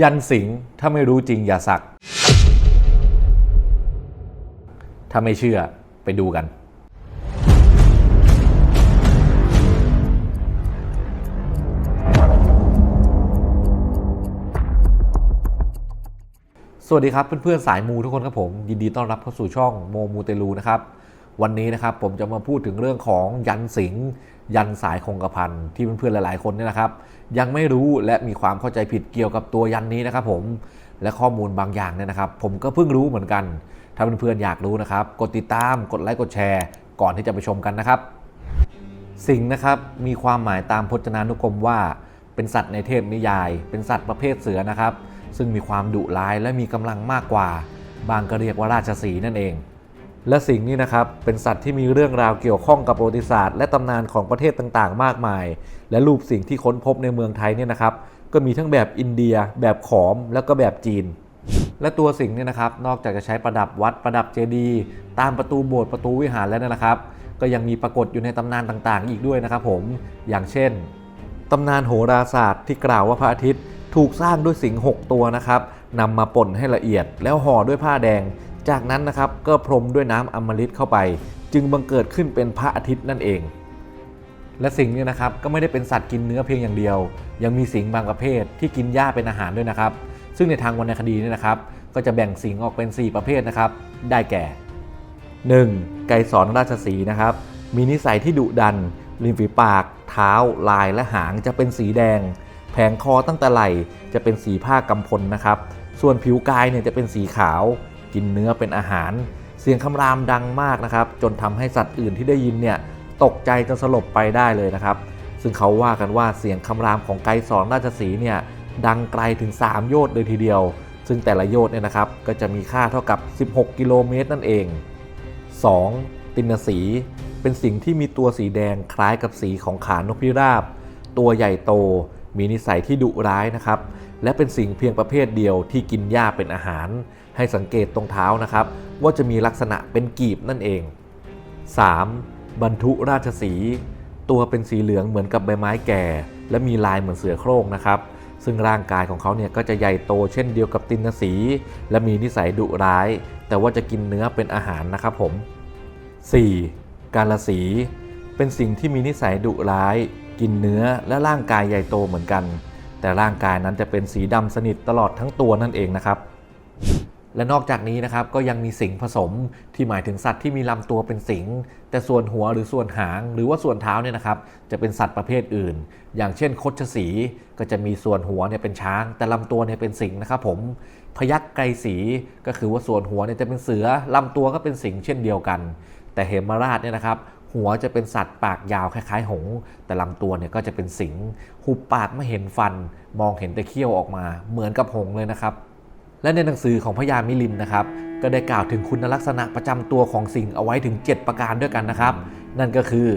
ยันสิงถ้าไม่รู้จริงอย่าสัก ถ้าไม่เชื่อไปดูกัน สวัสดีครับเพื่อนๆสายมูทุกคนครับผม ยินดีต้อนรับเข้าสู่ช่องโมมูเตลูนะครับ วันนี้นะครับผมจะมาพูดถึงเรื่องของยันสิงยันสายคงกระพันที่เพื่อนๆหลายๆคนเนี่ยนะครับ ยังไม่รู้และมีความเข้าใจผิดเกี่ยวกับตัวยันนี้นะครับผมและข้อมูลบางอย่างเนี่ยนะครับ ผมก็เพิ่งรู้เหมือนกัน ถ้าเพื่อนๆอยากรู้นะครับ กดติดตามกดไลค์กดแชร์ ก่อนที่จะไปชมกันนะครับ สิงนะครับมีความหมายตามพจนานุกรมว่า เป็นสัตว์ในเทพนิยาย เป็นสัตว์ประเภทเสือนะครับ ซึ่งมีความดุร้ายและมีกำลังมากกว่า บางก็เรียกว่าราชสีนั่นเอง และสิงห์นี่นะครับเป็นสัตว์ที่มีเรื่องราวเกี่ยวข้องกับประวัติศาสตร์และตำนานของประเทศต่างๆ มากมาย และรูปสิ่งที่ค้นพบในเมืองไทยเนี่ยนะครับก็มีทั้งแบบอินเดีย แบบขอมแล้วก็แบบจีน และตัวสิงห์เนี่ยนะครับนอกจากจะใช้ประดับวัดประดับเจดีย์ตามประตูโบสถ์ประตูวิหารแล้วเนยนะครับ ก็ยังมีปรากฏอยู่ในตำนานต่างๆ อีกด้วยนะครับผมอย่างเช่นตำนานโหราศาสตร์ที่กล่าวว่าพระอาทิตย์ถูกสร้างด้วยสิงห์หกตัวนะครับนำมาป่นให้ละเอียดแล้วห่อด้วยผ้าแดง จากนั้นนะครับก็พรมด้วยน้ำอมฤตเข้าไป จึงบังเกิดขึ้นเป็นพระอาทิตย์นั่นเอง และสิงเนี่ยนะครับก็ไม่ได้เป็นสัตว์กินเนื้อเพียงอย่างเดียว ยังมีสิงบางประเภทที่กินหญ้าเป็นอาหารด้วยนะครับ ซึ่งในทางวรรณคดีเนี่ยนะครับ ก็จะแบ่งสิงออกเป็น 4 ประเภทนะครับ ได้แก่ 1. ไกรสอนราชสีนะครับ มีนิสัยที่ดุดันริมฝีปาก เท้า ลายและหางจะเป็นสีแดง แผงคอตั้งแต่ไหล่จะเป็นสีผ้ากำพลนะครับ ส่วนผิวกายเนี่ยจะเป็นสีขาว กินเนื้อเป็นอาหาร เสียงคำรามดังมากนะครับ จนทำให้สัตว์อื่นที่ได้ยินเนี่ยตกใจจนสลบไปได้เลยนะครับ ซึ่งเขาว่ากันว่าเสียงคำรามของไกรสอนราชสีเนี่ยดังไกลถึง 3 โยชน์เลยทีเดียว ซึ่งแต่ละโยชน์เนี่ยนะครับก็จะมีค่าเท่ากับ 16 กิโลเมตรนั่นเอง 2. ตินสี เป็นสิ่งที่มีตัวสีแดงคล้ายกับสีของขานกพิราบ ตัวใหญ่โต มีนิสัยที่ดุร้ายนะครับ และเป็นสิ่งเพียงประเภทเดียวที่กินหญ้าเป็นอาหาร ให้สังเกตตรงเท้านะครับ ว่าจะมีลักษณะเป็นกีบนั่นเอง 3. บรรทุราชสี ตัวเป็นสีเหลืองเหมือนกับใบไม้แก่ และมีลายเหมือนเสือโคร่งนะครับ ซึ่งร่างกายของเขาเนี่ยก็จะใหญ่โตเช่นเดียวกับตินสี และมีนิสัยดุร้าย แต่ว่าจะกินเนื้อเป็นอาหารนะครับผม 4. กาลสี เป็นสิ่งที่มีนิสัยดุร้าย กินเนื้อและร่างกายใหญ่โตเหมือนกัน แต่ร่างกายนั้นจะเป็นสีดำสนิทตลอดทั้งตัวนั่นเองนะครับ และนอกจากนี้นะครับก็ยังมีสิงผสมที่หมายถึงสัตว์ที่มีลำตัวเป็นสิง แต่ส่วนหัวหรือส่วนหาง หรือว่าส่วนเท้าเนี่ยนะครับจะเป็นสัตว์ประเภทอื่น อย่างเช่นคดชสีก็จะมีส่วนหัวเนี่ยเป็นช้าง แต่ลำตัวเนี่ยเป็นสิงนะครับผมพยักไกรสีก็คือว่าส่วนหัวเนี่ยจะเป็นเสือลำตัวก็เป็นสิงเช่นเดียวกัน แต่เหมราชเนี่ยนะครับหัวจะเป็นสัตว์ปากยาวคล้ายๆ หง แต่ลำตัวเนี่ยก็จะเป็นสิง หุบปากไม่เห็นฟัน มองเห็นแต่เขี้ยวออกมา เหมือนกับหงเลยนะครับ และในหนังสือของพญามิลินนะครับ ก็ได้กล่าวถึงคุณลักษณะประจำตัวของสิงห์เอาไว้ถึง 7 ประการด้วยกันนะครับ นั่นก็คือ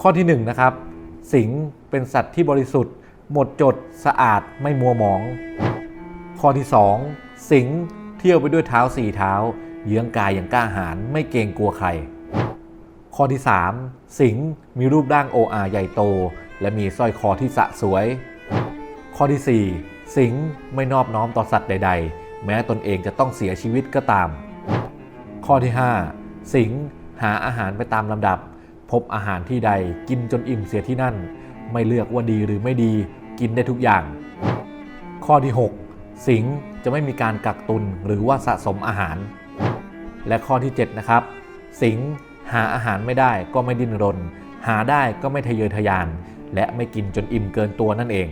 ข้อที่1นนะครับ สิงห์เป็นสัตว์ที่บริสุทธิ์ หมดจดสะอาดไม่มัวหมอง ข้อที่ 2 สิงห์เที่ยวไปด้วยเท้าสี่เท้า เยื้องกายอย่างกล้าหาญไม่เกรงกลัวใคร ข้อที่ 3 สิงห์มีรูปร่างโออาใหญ่โต และมีสร้อยคอที่สะสวย ข้อที่ 4 สิงห์ไม่นอบน้อมต่อสัตว์ใด ๆ แม้ตนเองจะต้องเสียชีวิตก็ตาม ข้อที่ 5 สิงห์หาอาหารไปตามลำดับ พบอาหารที่ใดกินจนอิ่มเสียที่นั่น ไม่เลือกว่าดีหรือไม่ดีกินได้ทุกอย่าง ข้อที่ 6 สิงห์จะไม่มีการกักตุนหรือว่าสะสมอาหาร และข้อที่ 7 นะครับ สิงห์หาอาหารไม่ได้ก็ไม่ดิ้นรน หาได้ก็ไม่ทะเยอทะยาน และไม่กินจนอิ่มเกินตัวนั่นเอง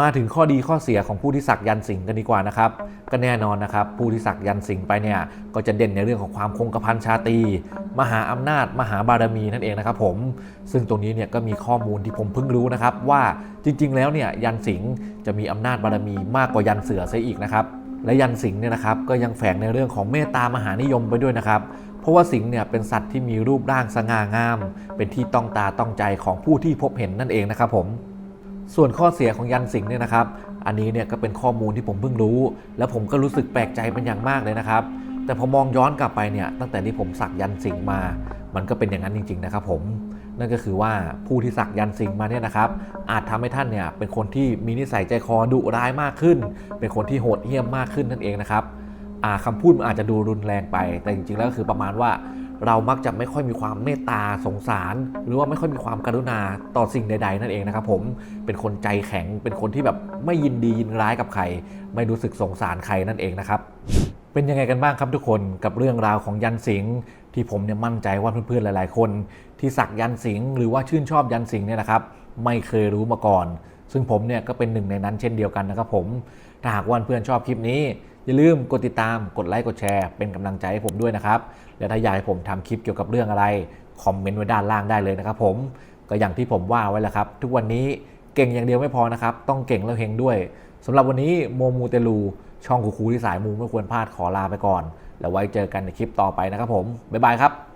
มาถึงข้อดีข้อเสียของผู้ที่สักยันสิงห์กันดีกว่านะครับ ก็แน่นอนนะครับ ผู้ที่สักยันสิงห์ไปเนี่ยก็จะเด่นในเรื่องของความคงกระพันชาตรีมหาอำนาจ มหาบารมีนั่นเองนะครับผมซึ่งตรงนี้เนี่ยก็มีข้อมูลที่ผมเพิ่งรู้นะครับ ว่าจริง ๆ แล้วเนี่ยยันสิงห์จะมีอำนาจบารมีมากกว่ายันเสือซะอีกนะครับและยันสิงห์เนี่ยนะครับก็ยังแฝงในเรื่องของเมตตามหานิยมไปด้วยนะครับเพราะว่าสิงห์เนี่ยเป็นสัตว์ที่มีรูปร่างสง่างาม เป็นที่ต้องตาต้องใจของผู้ที่พบเห็นนั่นเองนะครับผม ส่วนข้อเสียของยันสิงห์เนี่ยนะครับ อันนี้เนี่ยก็เป็นข้อมูลที่ผมเพิ่งรู้ แล้วผมก็รู้สึกแปลกใจเป็นอย่างมากเลยนะครับ แต่พอมองย้อนกลับไปเนี่ยตั้งแต่ที่ผมสักยันสิงห์มา มันก็เป็นอย่างนั้นจริง ๆ นะครับ ผมนั่นก็คือว่าผู้ที่สักยันสิงมาเนี่ยนะครับ อาจทำให้ท่านเนี่ยเป็นคนที่มีนิสัยใจคอดุร้ายมากขึ้น เป็นคนที่โหดเหี้ยมมากขึ้นนั่นเองนะครับอ่าคำพูดมันอาจจะดูรุนแรงไป แต่จริงๆแล้วก็คือประมาณว่า เรามักจะไม่ค่อยมีความเมตตาสงสาร หรือว่าไม่ค่อยมีความกรุณาต่อสิ่งใด ๆ นั่นเองนะครับผมเป็นคนใจแข็งเป็นคนที่แบบไม่ยินดียินร้ายกับใคร ไม่รู้สึกสงสารใครนั่นเองนะครับเป็นยังไงกันบ้างครับทุกคนกับเรื่องราวของยันสิงห์ที่ผมเนี่ยมั่นใจว่าเพื่อนๆหลาย ๆ คน ที่สักยันสิงห์หรือว่าชื่นชอบยันสิงห์เนี่ยนะครับ ไม่เคยรู้มาก่อน ซึ่งผมเนี่ยก็เป็นหนึ่งในนั้นเช่นเดียวกันนะครับผมถ้าหากว่าเพื่อนชอบคลิปนี้ อย่าลืมกดติดตาม กดไลค์ กดแชร์ เป็นกำลังใจให้ผมด้วยนะครับ และถ้าอยากให้ผมทำคลิปเกี่ยวกับเรื่องอะไร คอมเมนต์ไว้ด้านล่างได้เลยนะครับผม ก็อย่างที่ผมว่าไว้แล้วครับ ทุกวันนี้เก่งอย่างเดียวไม่พอนะครับ ต้องเก่งแล้วเฮงด้วยสำหรับวันนี้โมมูเตลู ช่องคูคูที่สายมูไม่ควรพลาดขอลาไปก่อน แล้วไว้เจอกันในคลิปต่อไปนะครับผม บ๊ายบายครับ